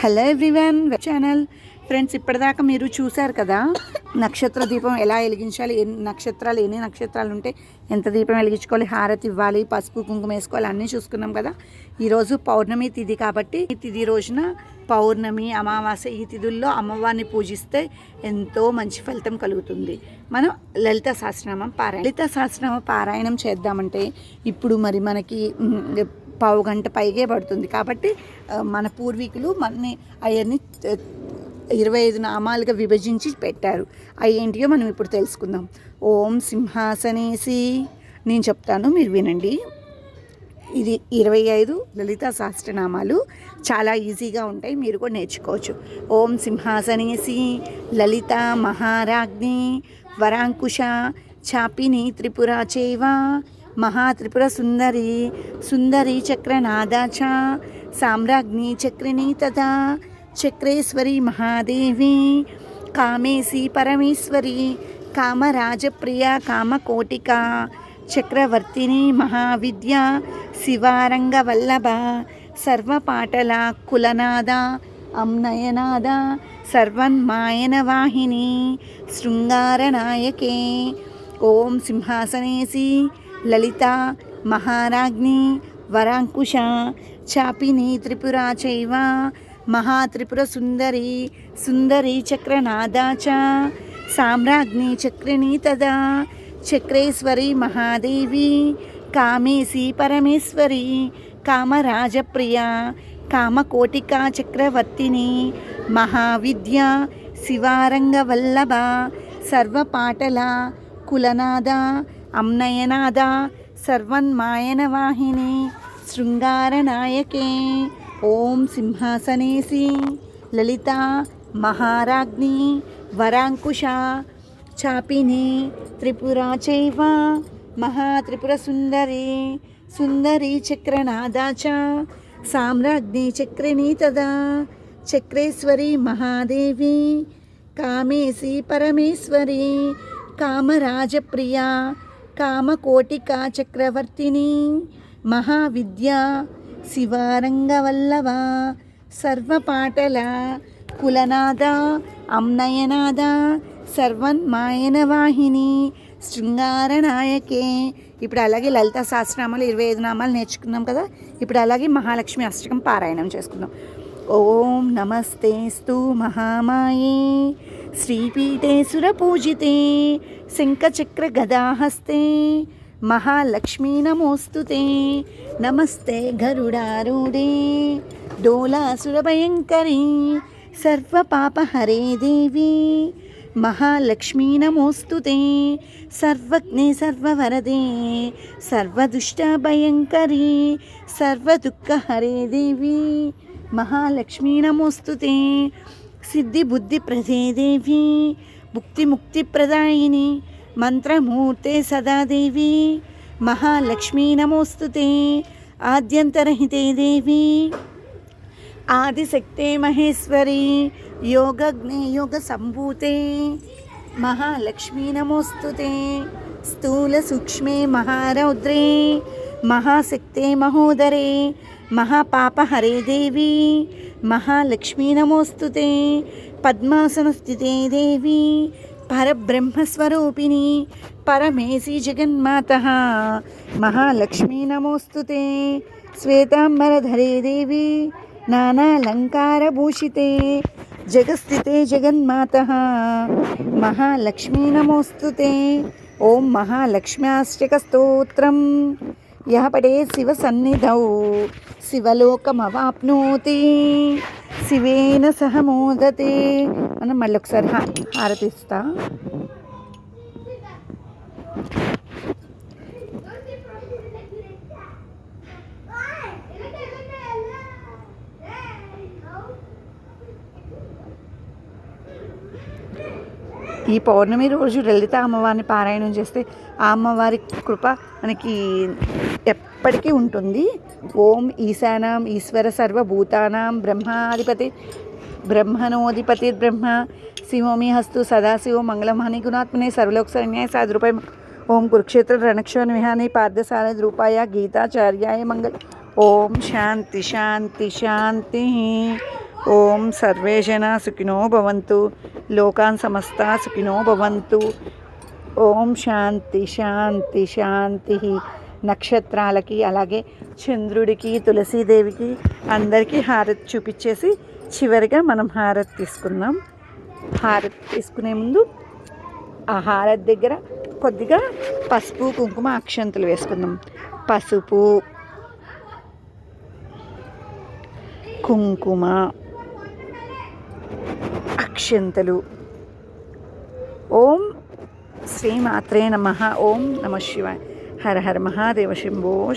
Hello everyone channel. Friends ఇప్పటిదాకా మీరు చూశారు కదా నక్షత్ర దీపం ఎలా వెలిగించాలి ఎన్ని నక్షత్రాలు ఎన్ని నక్షత్రాలు ఉంటే ఎంత దీపం వెలిగించుకోవాలి హారతి ఇవ్వాలి పసుపు కుంకుమ వేసుకోవాలి అన్నీ చూసుకున్నాం కదా. ఈరోజు పౌర్ణమి తిథి కాబట్టి ఈ తిథి రోజున పౌర్ణమి అమావాస్య ఈ తిథుల్లో అమ్మవారిని పూజిస్తే ఎంతో మంచి ఫలితం కలుగుతుంది. మనం లలిత సహస్రనామం పారాయణ లలిత సహస్రనామ పారాయణం చేద్దామంటే ఇప్పుడు మరి మనకి పావు గంట పైగే పడుతుంది. కాబట్టి మన పూర్వీకులు మనని అవన్నీ ఇరవై ఐదు నామాలుగా విభజించి పెట్టారు. అవి ఏంటియో మనం ఇప్పుడు తెలుసుకుందాం. ఓం సింహాసనేసి. నేను చెప్తాను మీరు వినండి. ఇది ఇరవై ఐదు లలిత సహస్రనామాలు. చాలా ఈజీగా ఉంటాయి మీరు కూడా నేర్చుకోవచ్చు. ఓం సింహాసనేసి లలిత మహారాజ్ఞి వరాంకుశ చాపిని త్రిపుర చేవ మహాత్రిపుర సుందరి సుందరి చక్రనాదా సామ్రాజ్ఞి చక్రిణి తథా చక్రేశ్వరి మహాదేవి కామేశి పరమేశ్వరి కామరాజప్రియ కామకోటిక చక్రవర్తిని మహావిద్య శివారంగవల్లభ సర్వపాటల కులనాద అమ్నయనాద సర్వన్మాయన వాహిని శృంగారనాయకే. ఓం సింహాసనేసి లలిత మహారాజ్ని వరాంకుశ చాపిని త్రిపురా చైవ మహాత్రిపుర సుందరి సుందరి చక్రనాదా చ సామ్రాజ్ఞి చక్రిణి తదా చక్రేశ్వరి మహాదేవి కామేశి పరమేశ్వరి కామరాజప్రియ కామకోటికా చక్రవర్తిని మహావిద్య శివారంగవల్లభ సర్వపాటల కులనాద అమ్నయనాద సర్వన్మాయన వాహిని శృంగారనాయకే. ఓం సింహాసనేసి లలిత మహారాజ్ఞి వరాంకుశ చాపిని త్రిపురా చైవ మహాత్రిపుర సుందరి సుందరి చక్రనాదా చ సామ్రాజ్ఞి చక్రిణి తదా చక్రేశ్వరి మహాదేవి కామేశి పరమేశ్వరి కామరాజప్రియా కామకోటికా చక్రవర్తిని మహావిద్య శివారంగవల్లవ సర్వపాటల కులనాద అమ్నయనాద సర్వన్మాయనవాహిని శృంగారనాయకే. ఇప్పుడు అలాగే లలిత సహస్రనామాలు ఇరవై ఐదు నామాలు నేర్చుకున్నాం కదా? ఇప్పుడు అలాగే మహాలక్ష్మి అష్టకం పారాయణం చేసుకుందాం. ఓం నమస్తేస్తు మహామాయే. శ్రీపీఠే సురపూజితే శంఖచక్ర గదాహస్తే మహాలక్ష్మీ నమోస్తుతే నమస్తే గరుడారూఢే డోలాసురభయంకరీ సర్వపాపహరే దేవి మహాలక్ష్మీ నమోస్తుతే సర్వజ్ఞే సర్వవరదే సర్వదుష్టభయంకరీ సర్వదుఃఖహరే దేవి మహాలక్ష్మీ నమోస్తుతే సిద్ధి బుద్ధి ప్రదేదేవి ముక్తి ముక్తి ప్రదాయిని మంత్రమూర్తే సదాదేవి మహాలక్ష్మీ నమోస్తుతే ఆద్యంతరహితే దేవి. ఆదిశక్తే మహేశ్వరి యోగజ్ఞే యోగ సంభూతే మహాలక్ష్మీ నమోస్తుతే స్థూల సూక్ష్మే మహారౌద్రే మహాశక్తే మహోదరే మహాపాపహరే దేవి. మహాలక్ష్మీ నమోస్తుతే పద్మాసనస్థితే దేవి. పరబ్రహ్మస్వరూపిణి. పరమేసి జగన్మాత. మహాలక్ష్మీ నమోస్తుతే శ్వేతాంబరధరే దేవి. నానాలంకారభూషితే. జగస్థితే జగన్మాత. మహాలక్ష్మీ నమోస్తుతే ఓం మహాలక్ష్మ్యాష్టకస్తోత్రం. యహ పడే శివసన్నిధౌ శివలోకమవాప్నోతి. శివేన సహ మోదతే. మనం మళ్ళీ ఒకసారి హారతిస్తా. ఈ పౌర్ణమి రోజు లలిత అమ్మవారిని పారాయణం చేస్తే ఆ అమ్మవారి కృప మనకి ఎప్పటికీ ఉంటుంది. ఓం ఈశానాం ఈశ్వర సర్వభూతానాం బ్రహ్మాధిపతి బ్రహ్మణోధిపతి బ్రహ్మ శివోమి హస్తు సదాశివ మంగళమహని గుణాత్మనే సర్వలోక సన్యాయ సాధురూపాయ ఓం కురుక్షేత్ర రణక్షణ విహాని పార్థసారథి రూపాయ గీతాచార్యాయ మంగళ ఓం శాంతి శాంతి శాంతి. ఓం సర్వే జన సుఖినో భవంతు. లోకాన్ సమస్త సుఖినో భవంతు. ఓం శాంతి శాంతి శాంతి. నక్షత్రాలకి అలాగే చంద్రుడికి తులసీదేవికి అందరికీ హారతి చూపించేసి చివరిగా మనం హారతి తీసుకుందాం. హారతి తీసుకునే ముందు ఆ హారతి దగ్గర కొద్దిగా పసుపు కుంకుమ అక్షంతలు వేసుకుందాం. పసుపు కుంకుమ అక్షంతలు. ఓం శ్రీమాత్రే నమ. ఓం నమ శివాయ. హర హర మహాదేవ శంభో